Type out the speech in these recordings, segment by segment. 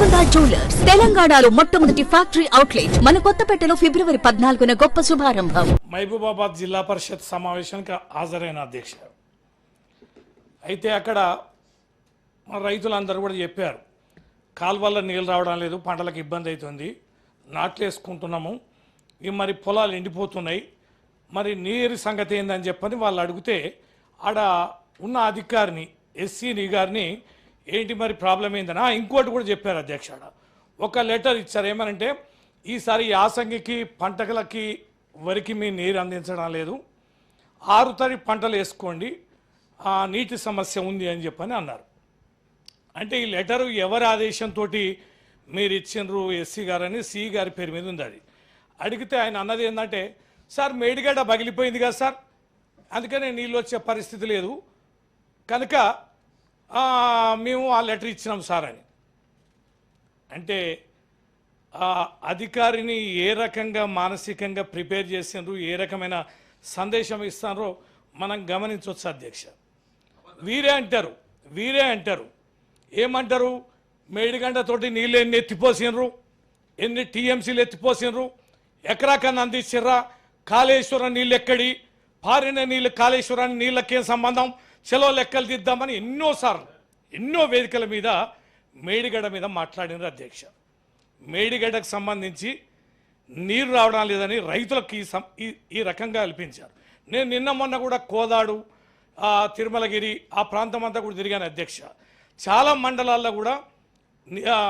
Golconda jewellers తెలంగాణలో మొట్టమొదటి factory outlet మన కొత్తపేటలో ఫిబ్రవరి పద్నాలుగున గొప్ప శుభారంభం. మహబూబాబాద్ జిల్లా పరిషత్ సమావేశానికి హాజరైన అధ్యక్ష. అయితే అక్కడ మన రైతులందరూ కూడా చెప్పారు కాలువల్లో నీళ్ళు రావడం లేదు పంటలకు ఇబ్బంది అవుతుంది నాట్లు వేసుకుంటున్నాము ఇవి మరి పొలాలు ఎండిపోతున్నాయి మరి నీరు సంగతి ఏందని చెప్పని వాళ్ళు అడిగితే ఆడ ఉన్న అధికారిని ఎస్సీని గారిని ఏంటి మరి ప్రాబ్లం ఏందని ఇంకోటి కూడా చెప్పారు అధ్యక్ష ఒక లెటర్ ఇచ్చారు. ఏమనంటే ఈసారి యాసంగికి పంటలకి వరికి మీ నీరు అందించడం లేదు. ఆరు తడి పంటలు వేసుకోండి. ఆ నీటి సమస్య ఉంది అని చెప్పని అన్నారు. అంటే ఈ లెటరు ఎవరి ఆదేశంతో మీరు ఇచ్చిండ్రు ఎస్సీ గారని సి గారి పేరు మీద ఉంది అది. అడిగితే ఆయన అన్నది ఏంటంటే సార్ మేడిగడ్డ పగిలిపోయింది కదా సార్. అందుకనే నీళ్ళు వచ్చే పరిస్థితి లేదు. కనుక మేము ఆ లెటర్ ఇచ్చినాం సార్ అని. అంటే ఆ అధికారిని ఏ రకంగా మానసికంగా ప్రిపేర్ చేసిండ్రు ఏ రకమైన సందేశం ఇస్తారో మనం గమనించవచ్చు అధ్యక్ష. వీరే అంటారు వీరే అంటారు. ఏమంటారు? మేడిగంటతోటి నీళ్ళు ఎన్ని ఎత్తిపోసినరు ఎన్ని టీఎంసీలు ఎత్తిపోసినరు ఎకరాకన్నా కన్నా కాళేశ్వరం నీళ్ళు ఎక్కడి పారిన నీళ్ళు కాళేశ్వరాన్ని నీళ్ళకేం సంబంధం? చెలో లెక్కలు దిద్దామని ఎన్నోసార్లు ఎన్నో వేదికల మీద మేడిగడ్డ మీద మాట్లాడినారు అధ్యక్ష. మేడిగడ్డకు సంబంధించి నీరు రావడం లేదని రైతులకు ఈ సం- ఈ- రకంగా కల్పించారు నేను నిన్న మొన్న కూడా కోదాడు తిరుమలగిరి ఆ ప్రాంతం అంతా కూడా తిరిగాను అధ్యక్ష. చాలా మండలాల్లో కూడా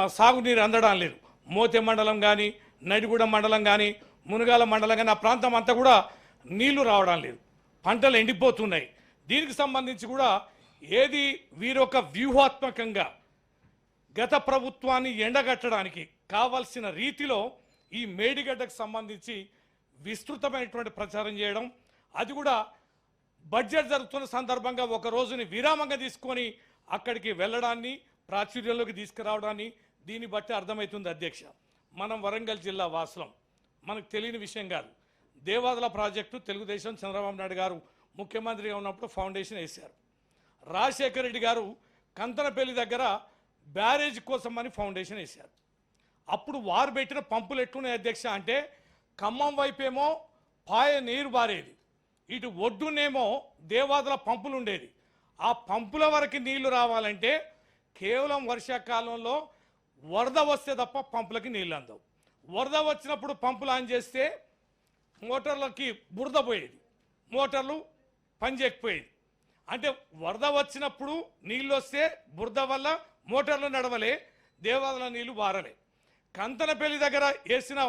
సాగునీరు అందడం లేదు. మోతే మండలం కానీ నడిగూడ మండలం కానీ మునగాల మండలం కానీ ఆ ప్రాంతం అంతా కూడా నీళ్ళు రావడం లేదు. పంటలు ఎండిపోతున్నాయి. దీనికి సంబంధించి కూడా ఏది వీరొక వ్యూహాత్మకంగా గత ప్రభుత్వాన్ని ఎండగట్టడానికి కావాల్సిన రీతిలో ఈ మేడిగడ్డకు సంబంధించి విస్తృతమైనటువంటి ప్రచారం చేయడం అది కూడా బడ్జెట్ జరుగుతున్న సందర్భంగా ఒక రోజుని విరామంగా తీసుకొని అక్కడికి వెళ్ళడాన్ని ప్రాచుర్యంలోకి తీసుకురావడాన్ని దీన్ని బట్టి అర్థమవుతుంది అధ్యక్ష. మనం వరంగల్ జిల్లా వాసులం. మనకు తెలియని విషయం కాదు. దేవాదల ప్రాజెక్టు తెలుగుదేశం చంద్రబాబు నాయుడు గారు ముఖ్యమంత్రిగా ఉన్నప్పుడు ఫౌండేషన్ వేశారు. రాజశేఖర రెడ్డి గారు కంతనపల్లి దగ్గర బ్యారేజ్ కోసం అని ఫౌండేషన్ వేశారు. అప్పుడు వారు పెట్టిన పంపులు ఎట్లున్నాయి అధ్యక్ష అంటే ఖమ్మం వైపేమో పాయ నీరు బారేది ఇటు ఒడ్డునేమో దేవాదుల పంపులు ఉండేది. ఆ పంపుల వరకు నీళ్ళు రావాలంటే కేవలం వర్షాకాలంలో వరద వస్తే తప్ప పంపులకి నీళ్ళు అందవు. వరద వచ్చినప్పుడు పంపులు ఆన్ చేస్తే మోటార్లకి బురద పోయేది. మోటార్లు పనిచేయకపోయేది అంటే వరద వచ్చినప్పుడు నీళ్ళు వస్తే బురద వల్ల మోటార్లు నడవలే దేవాలయ నీళ్ళు వారలే కంతనపల్లి దగ్గర వేసిన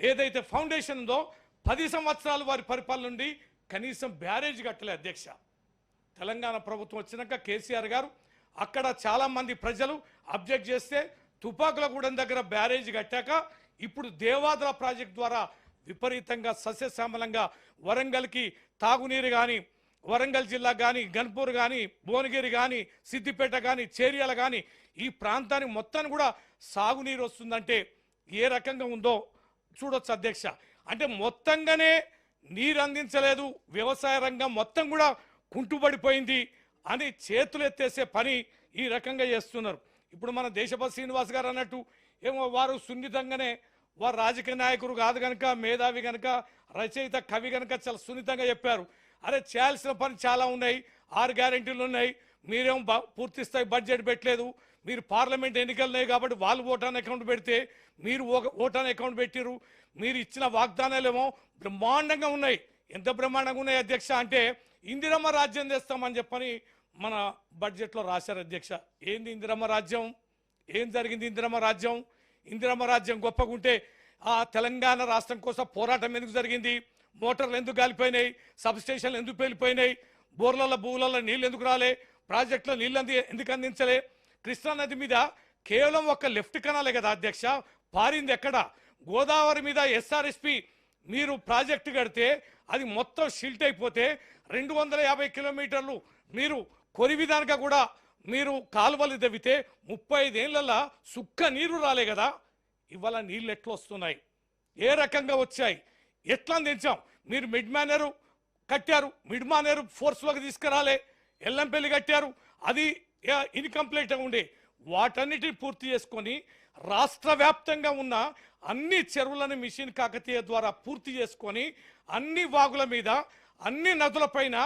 ఏదైతే ఫౌండేషన్ ఉందో పది సంవత్సరాలు వారి పరిపాలన నుండి కనీసం బ్యారేజ్ కట్టలే అధ్యక్ష. తెలంగాణ ప్రభుత్వం వచ్చినాక కేసీఆర్ గారు అక్కడ చాలామంది ప్రజలు అబ్జెక్ట్ చేస్తే తుపాకులగూడెం దగ్గర బ్యారేజ్ కట్టాక ఇప్పుడు దేవాదల ప్రాజెక్ట్ ద్వారా విపరీతంగా సస్యశ్యామలంగా వరంగల్కి తాగునీరు కానీ వరంగల్ జిల్లా కానీ గన్పూర్ కానీ భువనగిరి కానీ సిద్దిపేట కానీ చేర్యాల కానీ ఈ ప్రాంతానికి మొత్తాన్ని కూడా సాగునీరు వస్తుందంటే ఏ రకంగా ఉందో చూడొచ్చు అధ్యక్ష. అంటే మొత్తంగానే నీరు అందించలేదు వ్యవసాయ రంగం మొత్తం కూడా కుంటుపడిపోయింది అని చేతులు ఎత్తేసే పని ఈ రకంగా చేస్తున్నారు. ఇప్పుడు మన దేశపతి శ్రీనివాస్ గారు అన్నట్టు ఏమో వారు సున్నితంగానే వారు రాజకీయ నాయకులు కాదు కనుక మేధావి కనుక రచయిత కవి కనుక చాలా సున్నితంగా చెప్పారు. అరే చేయాల్సిన పని చాలా ఉన్నాయి. ఆరు గ్యారెంటీలు ఉన్నాయి. మీరేం బ- పూర్తి స్థాయి బడ్జెట్ పెట్టలేదు. మీరు పార్లమెంట్ ఎన్నికలు ఉన్నాయి కాబట్టి వాళ్ళు ఓటాన్ అకౌంట్ పెడితే మీరు ఓ- ఓటాన్ అకౌంట్ పెట్టిరు మీరు ఇచ్చిన వాగ్దానాలు ఏమో బ్రహ్మాండంగా ఉన్నాయి. ఎంత బ్రహ్మాండంగా ఉన్నాయి అధ్యక్ష అంటే ఇందిరమ్మ రాజ్యం తెస్తామని చెప్పని మన బడ్జెట్లో రాశారు అధ్యక్ష. ఏంది ఇందిరమ్మ రాజ్యం? ఏం జరిగింది ఇందిరమ్మ రాజ్యం? ఇందిరమ్మ రాజ్యం గొప్పగుంటే ఆ తెలంగాణ రాష్ట్రం కోసం పోరాటం ఎందుకు జరిగింది? మోటార్లు ఎందుకు కాలిపోయినాయి సబ్ స్టేషన్లు ఎందుకు పేలిపోయినాయి? బోర్లలో భూములలో నీళ్ళు ఎందుకు రాలే? ప్రాజెక్టులో నీళ్ళు అంది ఎందుకు అందించలే? కృష్ణా నది మీద కేవలం ఒక లెఫ్ట్ కనాలే కదా అధ్యక్ష. పారింది ఎక్కడ? గోదావరి మీద ఎస్ఆర్ఎస్పి మీరు ప్రాజెక్టు కడితే అది మొత్తం షిల్ట్ అయిపోతే రెండు వందల యాభై కిలోమీటర్లు మీరు కొరి విధానంగా కూడా మీరు కాలువలు తవ్వితే ముప్పై ఐదేళ్ళలో సుక్క నీరు రాలే కదా. ఇవాళ నీళ్ళు ఎట్లా వస్తున్నాయి? ఏ రకంగా వచ్చాయి? ఎట్లా తెచ్చాం మీరు మిడ్ మేనరు కట్టారు మిడ్ మానేరు ఫోర్స్లోకి తీసుకురాలే ఎల్లంపల్లి కట్టారు అది ఇన్కంప్లీట్గా ఉండే. వాటన్నిటిని పూర్తి చేసుకొని రాష్ట్ర వ్యాప్తంగా ఉన్న అన్ని చెరువులను మిషన్ కాకతీయ ద్వారా పూర్తి చేసుకొని అన్ని వాగుల మీద అన్ని నదులపైన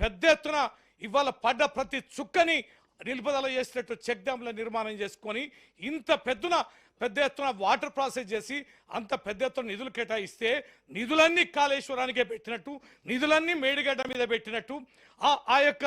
పెద్ద ఎత్తున ఇవాళ పడ్డ ప్రతి చుక్కని నిలుపుదల చేసినట్టు చెక్ డ్యాంల నిర్మాణం చేసుకొని ఇంత పెద్దున పెద్ద ఎత్తున వాటర్ ప్రాసెస్ చేసి అంత పెద్ద ఎత్తున నిధులు కేటాయిస్తే నిధులన్నీ కాళేశ్వరానికే పెట్టినట్టు నిధులన్నీ మేడిగడ్డ మీద పెట్టినట్టు ఆ యొక్క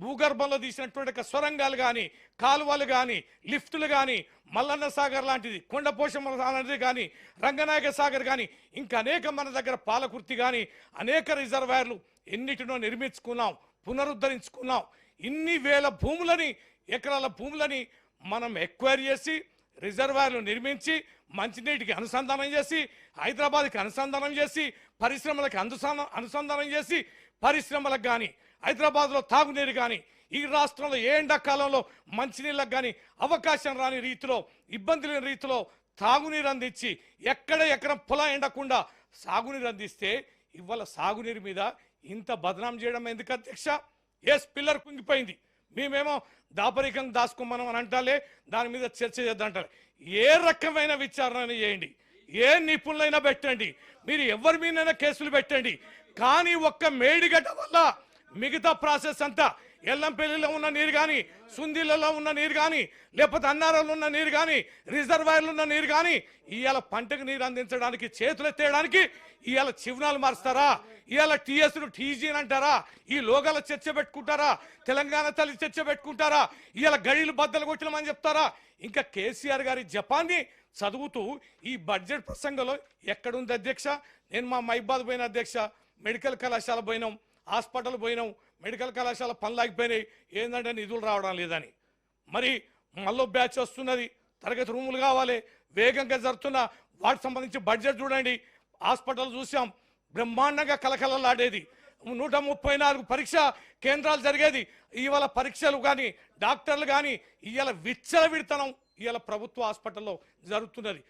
భూగర్భంలో తీసినటువంటి సొరంగాలు కానీ కాలువలు కానీ లిఫ్టులు కానీ మల్లన్న సాగర్ లాంటిది కొండపోషమ్మ లాంటిది కానీ రంగనాయక సాగర్ కానీ ఇంకా అనేక మన దగ్గర పాలకుర్తి కానీ అనేక రిజర్వాయర్లు ఎన్నిటినో నిర్మించుకున్నాం పునరుద్ధరించుకున్నాం. ఇన్ని వేల భూములని ఎకరాల భూములని మనం ఎక్వైర్ చేసి రిజర్వాయర్లు నిర్మించి మంచినీటికి అనుసంధానం చేసి హైదరాబాద్కి అనుసంధానం చేసి పరిశ్రమలకు అనుసంధానం అనుసంధానం చేసి పరిశ్రమలకు కానీ హైదరాబాద్లో తాగునీరు కానీ ఈ రాష్ట్రంలో ఏ ఎండాకాలంలో మంచినీళ్ళకు కానీ అవకాశం రాని రీతిలో ఇబ్బంది లేని రీతిలో తాగునీరు అందించి ఎక్కడ ఎక్కడ పొలం ఎండకుండా సాగునీరు అందిస్తే ఇవాళ సాగునీరు మీద ఇంత బదనాం చేయడం ఎందుకు అధ్యక్ష? ఎస్ పిల్లర్ కుంగిపోయింది. మేమేమో దాపరికం దాచుకోమనం అని అంటాలే దాని మీద చర్చ చేద్దాంటారు. ఏ రకమైన విచారణ చేయండి? ఏ నిపుణులైనా పెట్టండి. మీరు ఎవరి మీదైనా కేసులు పెట్టండి. కానీ ఒక్క మేడిగడ్డ వల్ల మిగతా ప్రాసెస్ అంతా ఎల్లంపల్లిలో ఉన్న నీరు కానీ సుందీలలో ఉన్న నీరు కానీ లేకపోతే అన్నారంలో ఉన్న నీరు కానీ రిజర్వాయర్లు ఉన్న నీరు కానీ ఇవాళ పంటకు నీరు అందించడానికి చేతులు ఎత్తేయడానికి ఇవాళ చివనాలు మారుస్తారా? ఇవాళ టీఎస్ను టీజీని అంటారా? ఈ లోగాల చర్చ పెట్టుకుంటారా? తెలంగాణ తల్లి చర్చ పెట్టుకుంటారా? ఇవాళ గడిలు బద్దలు కొట్టినామని చెప్తారా? ఇంకా కేసీఆర్ గారి జపాన్ని చదువుతూ ఈ బడ్జెట్ ప్రసంగంలో ఎక్కడుంది అధ్యక్ష? నేను మా మైబాద్ పోయిన అధ్యక్ష మెడికల్ కళాశాల పోయినాం. హాస్పిటల్ పోయినాం మెడికల్ కళాశాల పనులాగిపోయినాయి ఏంటంటే నిధులు రావడం లేదని. మరి మళ్ళీ బ్యాచ్ వస్తున్నది తరగతి రూములు కావాలి వేగంగా జరుగుతున్న వాటికి సంబంధించి బడ్జెట్ చూడండి. హాస్పిటల్ చూసాం బ్రహ్మాండంగా కలకలలాడేది నూట ముప్పై నాలుగు పరీక్ష కేంద్రాలు జరిగేది. ఇవాళ పరీక్షలు కానీ డాక్టర్లు కానీ ఇవాళ విచ్చల విడతనం ఇవాళ ప్రభుత్వ హాస్పిటల్లో జరుగుతున్నది.